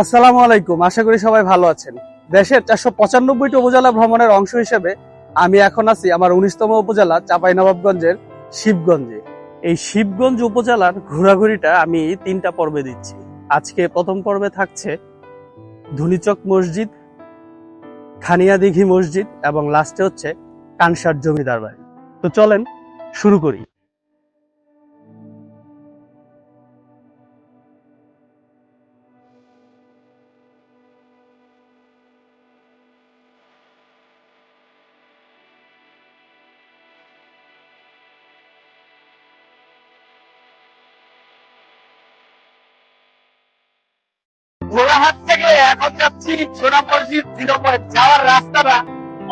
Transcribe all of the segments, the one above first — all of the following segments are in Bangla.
আসসালামু আলাইকুম, আশা করি সবাই ভালো আছেন। দেশের চারশো পঁচানব্বইটি উপজেলা ভ্রমণের অংশ হিসেবে আমি এখন আছি আমার উনিশতম উপজেলা, চাঁপাইনবাবগঞ্জের শিবগঞ্জে। এই শিবগঞ্জ উপজেলার ঘোরাঘুরিটা আমি তিনটা পর্বে দিচ্ছি। আজকে প্রথম পর্বে থাকছে ধুনিচক মসজিদ, খানিয়া দিঘি মসজিদ এবং লাস্টে হচ্ছে কানসার জমিদার বাড়ি। তো চলেন শুরু করি। ঘোড়াহাট থেকে এখন যাচ্ছি যাওয়ার রাস্তাটা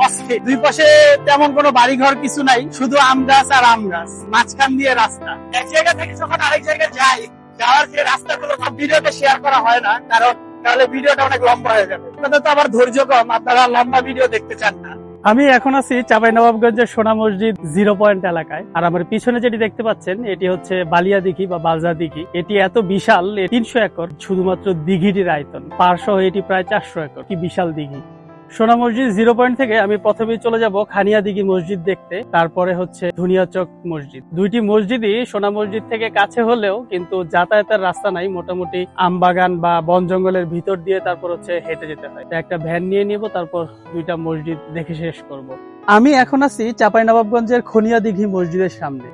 অস্থির। দুই পাশে তেমন কোনো বাড়িঘর কিছু নাই, শুধু আম গাছ আর আম গাছ, মাঝখান দিয়ে রাস্তা। এক জায়গা থেকে যখন আরেক জায়গায় যাই, যাওয়ার যে রাস্তাগুলো সব ভিডিওতে শেয়ার করা হয় না, কারণ তাহলে ভিডিওটা অনেক লম্বা হয়ে যাবে। আপনাদের তো আবার ধৈর্য কম, আপনারা লম্বা ভিডিও দেখতে চান না। আমি এখন আছি চাপাই নবাবগঞ্জের সোনা মসজিদ জিরো পয়েন্ট এলাকায়। আর আমার পিছনে যেটি দেখতে পাচ্ছেন, এটি হচ্ছে বালিয়া দিঘি বা বালজা দিঘি। এটি এত বিশাল তিনশো একর, শুধুমাত্র দিঘিটির আয়তন। পার্শ্ব এটি প্রায় চারশো একর। কি বিশাল দিঘি। সোনা মসজিদ জিরো পয়েন্ট থেকে আমি প্রথমেই চলে যাব খানিয়া দিঘি মসজিদ দেখতে, তারপরে হচ্ছে ধুনিয়াচক মসজিদ। দুইটি মসজিদই সোনা মসজিদ থেকে কাছে হলেও কিন্তু যাতায়াতের রাস্তা নাই, মোটামুটি আমবাগান বা বন জঙ্গলের ভিতর দিয়ে তারপর হচ্ছে হেঁটে যেতে হয়। একটা ভ্যান নিয়ে নিব, তারপর দুইটা মসজিদ দেখে শেষ করব। আমি এখন আছি চাঁপাইনবাবগঞ্জের খনিয়া দিঘি মসজিদের সামনে।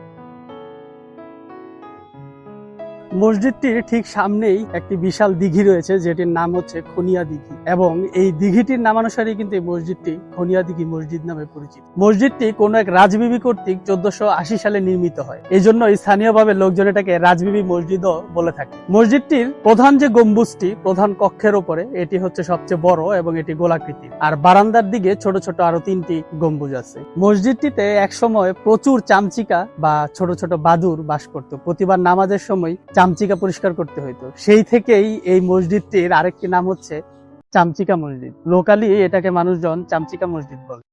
মসজিদটির ঠিক সামনেই একটি বিশাল দিঘি রয়েছে, যেটির নাম হচ্ছে খনিয়া দিঘি। এবং এই দিঘিটির নামানুসারেই কিন্তু এই মসজিদটি খনিয়া দিঘি মসজিদ নামে পরিচিত। মসজিদটি কোনো এক রাজবিবি কর্তৃক চোদ্দশো আশি সালে নির্মিত হয়। এই জন্য স্থানীয়ভাবে লোকজন এটাকে রাজবিবি মসজিদও বলে থাকে। মসজিদটির প্রধান যে গম্বুজটি, প্রধান কক্ষের ওপরে, এটি হচ্ছে সবচেয়ে বড় এবং এটি গোলাকৃতি আর বারান্দার দিকে ছোট ছোট আরও তিনটি গম্বুজ আছে। মসজিদটিতে একসময় প্রচুর চামচিকা বা ছোট ছোট বাদুর বাস করত। প্রতিবার নামাজের সময় চামচিকা পরিষ্কার করতে হইতো। সেই থেকেই এই মসজিদটির আরেকটি নাম হচ্ছে চামচিকা মসজিদ। লোকালি এটাকে মানুষজন চামচিকা মসজিদ বলে।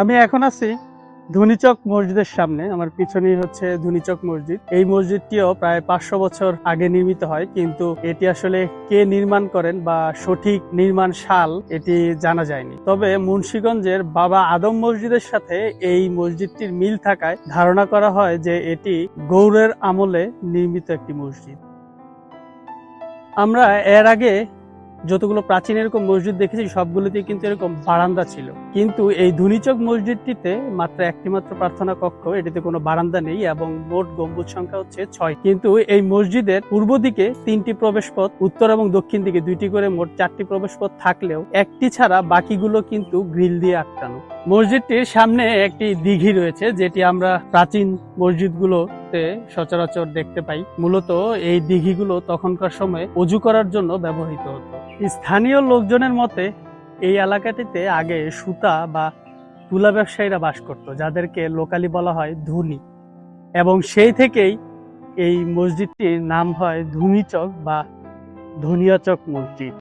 আমি এখন আছি ধুনিচক মসজিদের সামনে। আমার পিছনেই হচ্ছে ধুনিচক মসজিদ। এই মসজিদটিও প্রায় পাঁচশো বছর আগে নির্মিত হয়, কিন্তু এটি আসলে কে নির্মাণ করেন বা সঠিক নির্মাণ সাল এটি জানা যায়নি। তবে মুন্সীগঞ্জের বাবা আদম মসজিদের সাথে এই মসজিদটির মিল থাকায় ধারণা করা হয় যে এটি গৌড়ের আমলে নির্মিত একটি মসজিদ। আমরা এর আগে যতগুলো প্রাচীন এরকম মসজিদ দেখেছি সবগুলোতে কিন্তু এরকম বারান্দা ছিল। কিন্তু এই ধুনিচক মসজিদটিতে মাত্র একটি মাত্র প্রার্থনা কক্ষ, এটিতে কোনো বারান্দা নেই এবং মোট গম্বুজ সংখ্যা হচ্ছে ছয়। কিন্তু এই মসজিদের পূর্ব দিকে তিনটি প্রবেশ পথ উত্তর এবং দক্ষিণ দিকে দুইটি করে মোট চারটি প্রবেশ পথ থাকলেও একটি ছাড়া বাকিগুলো কিন্তু গ্রিল দিয়ে আটকানো। মসজিদটির সামনে একটি দিঘি রয়েছে, যেটি আমরা প্রাচীন মসজিদগুলোতে সচরাচর দেখতে পাই। মূলত এই দিঘিগুলো তখনকার সময়ে অজু করার জন্য ব্যবহৃত হতো। স্থানীয় লোকজনের মতে, এই এলাকাটিতে আগে সুতা বা তুলা ব্যবসায়ীরা বাস করত, যাদেরকে লোকালি বলা হয় ধুনি। এবং সেই থেকেই এই মসজিদটির নাম হয় ধুনিচক বা ধনিয়াচক মসজিদ।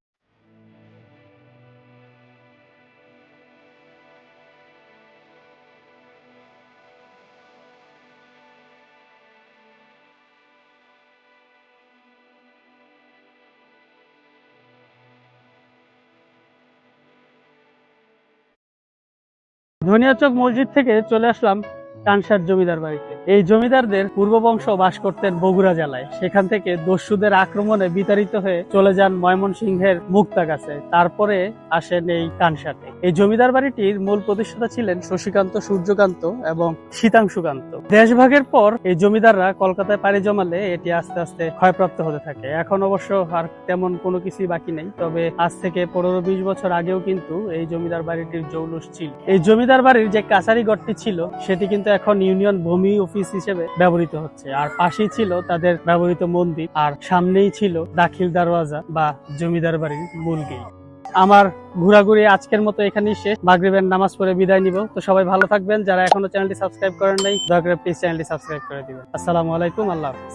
ধনিয়াচক মসজিদ থেকে চলে আসলাম কানসার জমিদার বাড়িতে। এই জমিদারদের পূর্ব বংশ বাস করতেন বগুড়া জেলায়। সেখান থেকে দস্যুদের আক্রমণে বিতাড়িত হয়ে চলে যান ময়মনসিংহের মুক্তাগাছে। তারপরে আসেন এই কানসাটে এই জমিদার বাড়িটির মূল প্রতিষ্ঠাতা ছিলেন শশীকান্ত, সূর্যকান্ত এবং শীতাংশুকান্ত। দেশভাগের পর এই জমিদাররা কলকাতায় পাড়ি জমালে এটি আস্তে আস্তে ক্ষয়প্রাপ্ত হতে থাকে। এখন অবশ্য আর তেমন কোনো কিছুই বাকি নেই, তবে আজ থেকে পনেরো বিশ বছর আগেও কিন্তু এই জমিদার বাড়িটির জৌলুস ছিল। এই জমিদার বাড়ির যে কাছারি ঘরটি ছিল, সেটি কিন্তু এখন ইউনিয়ন ভূমি অফিস হিসেবে ব্যবহৃত হচ্ছে। আর পাশেই ছিল তাদের ব্যবহৃত মন্দির, আর সামনেই ছিল দাখিল দারওয়াজা বা জমিদার বাড়ির মূল গেট। আমার ঘোরাঘুরি আজকের মতো এখানেই শেষ। মাগরিবের নামাজ পড়ে বিদায় নিব। তো সবাই ভালো থাকবেন। যারা এখনও চ্যানেলটি সাবস্ক্রাইব করেন নাই, দয়া করে প্লিজ চ্যানেলটি সাবস্ক্রাইব করে দিবেন। আসসালামু আলাইকুম। আল্লাহ হাফিজ।